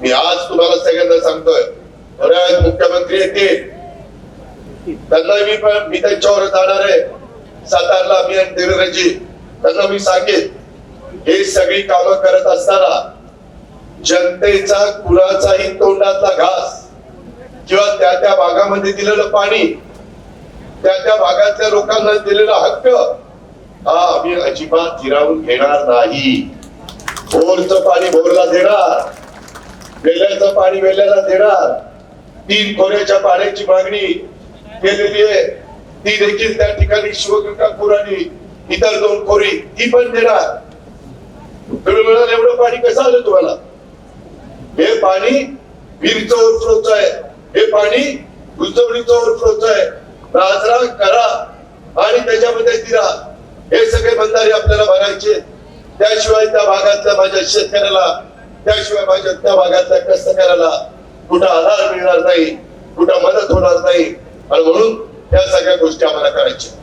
मी आज तुम्हाला सगळ्यांना सांगतोय बऱ्याच मुख्यमंत्री येतील. त्यांना मी मी त्यांच्यावर जाणार आहे. सातारला अभियान देवेंद्रजी त्यांना मी सांगेन हे सगळी कामं करत असताना जनतेचा कुणाचाही तोंडातला घास किंवा त्या त्या भागामध्ये दिलेलं पाणी त्या त्या भागातल्या लोकांना दिलेला हक्क हा आम्ही अजिबात हिरावून घेणार नाही. बोरचं पाणी बोरला देणार. वेल्याचं पाणी वेल्याला देणार तीन खोऱ्याच्या पाण्याची मागणी केलेली आहे. ती देखील त्या ठिकाणी शिवगंगा खोरानी इतर दोन खोरी ती पण देणार तुम्ही म्हणाल एवढं पाणी कसं आलं तुम्हाला? हे पाणी विहिरीचं ओव्हरफ्लोच आहे. हे पाणी गुंतवणुकीचं ओव्हरफ्लोच आहे. राजरा करा आणि त्याच्यामध्ये दिला हे सगळे बंधारे आपल्याला भरायचे. त्याशिवाय त्या भागातल्या माझ्या शेतकऱ्याला त्याशिवाय माझ्या त्या भागातल्या कष्टकऱ्याला कुठं आधार मिळणार नाही कुठं मदत होणार नाही. आणि म्हणून या सगळ्या गोष्टी आम्हाला करायच्या.